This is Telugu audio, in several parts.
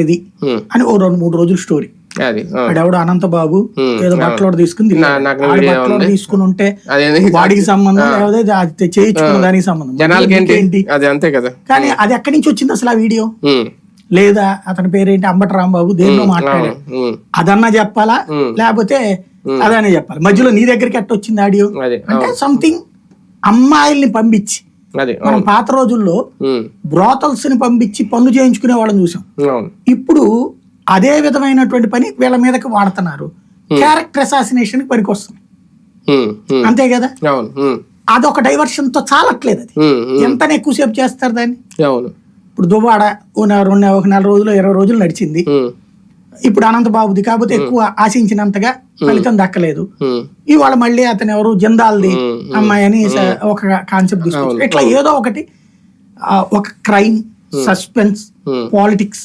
ఇది అని ఓ రెండు మూడు రోజులు స్టోరీ. వాడెవడో అనంతబాబు ఏదో బట్టలోడు తీసుకుని. తీసుకుని ఉంటే వాడికి సంబంధం లేకపోతే చేయించుకున్న దానికి సంబంధం. ఏంటి? అంతే కదా. కానీ అది ఎక్కడి నుంచి వచ్చింది అసలు ఆ వీడియో? లేదా అతని పేరేంటి? అంబట రాంబాబు దేనిలో మాట్లాడాడు. అదన్నా చెప్పాలా. లేకపోతే అదనే చెప్పాలి? మధ్యలో నీ దగ్గరికి ఎట్ట వచ్చింది ఆడియో అంటే సంథింగ్ అమ్మాయిల్ని పంపించి మనం పాత రోజుల్లో బ్రోతల్స్ని పంపించి పనులు చేయించుకునే వాళ్ళని చూసాం. ఇప్పుడు అదే విధమైనటువంటి పని వీళ్ళ మీదకి వాడుతున్నారు. క్యారెక్టర్ అసాసినేషన్కి పనికి వస్తుంది ఉమ్, ఉమ్, అంతే కదా? అదొక డైవర్షన్తో చాలట్లేదు అది. ఎంత ఎక్కువసేపు చేస్తారు దాన్ని? అవును. ఇప్పుడు రెండు ఒక నెల రోజులు ఇరవై రోజులు నడిచింది. ఇప్పుడు అనంతబాబుది కాకపోతే ఎక్కువ ఆశించినంతగా ఫలితం దక్కలేదు. ఇవాళ మళ్ళీ అతను ఎవరు? జందాల్ది అమ్మాయి అని ఒక కాన్సెప్ట్ తీసుకొచ్చారు ఇట్లా ఏదో ఒకటి ఒక క్రైమ్ సస్పెన్స్ పాలిటిక్స్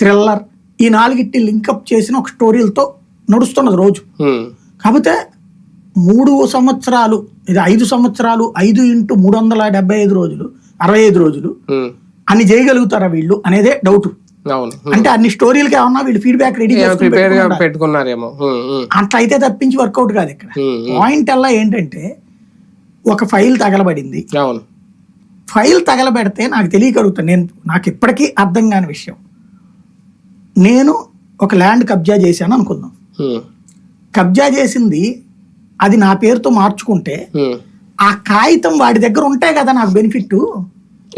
థ్రిల్లర్ ఈ నాలుగిట్టి లింకప్ చేసిన ఒక స్టోరీలతో నడుస్తున్నది రోజు. కాకపోతే మూడు సంవత్సరాలు ఇది ఐదు సంవత్సరాలు ఐదు ఇంటూ మూడు వందల డెబ్బై ఐదు రోజులు అరవై ఐదు రోజులు అన్ని చేయగలుగుతారా వీళ్ళు అనేదే డౌట్. అంటే అన్ని స్టోరీలకి ఏమన్నా వీళ్ళు ఫీడ్బ్యాక్ రెడీ పెట్టుకున్నారేమో. అట్లా అయితే తప్పించి వర్కౌట్ కాదు ఇక్కడ. పాయింట్ అలా ఏంటంటే ఒక ఫైల్ తగలబడింది. ఫైల్ తగలబెడితే నాకు తెలియగలుగుతాను నేను నాకు ఇప్పటికీ అర్థం కాని విషయం. నేను ఒక ల్యాండ్ కబ్జా చేశాను అనుకుందాం. కబ్జా చేసింది అది నా పేరుతో మార్చుకుంటే. ఆ కాగితం వాడి దగ్గర ఉంటే కదా నాకు బెనిఫిట్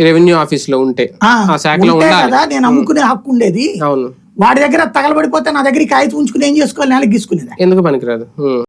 రెవెన్యూ ఆఫీస్లో ఉంటే. ఆ, శాఖలో కదా నేను అమ్ముకునే హక్కు ఉండేది. అవును. వాడి దగ్గర తగలబడిపోతే నా దగ్గర కాగితం ఉంచుకుని ఏం చేసుకోవాలి? నెలకి గీసుకునేది ఎందుకు పనికిరాదు.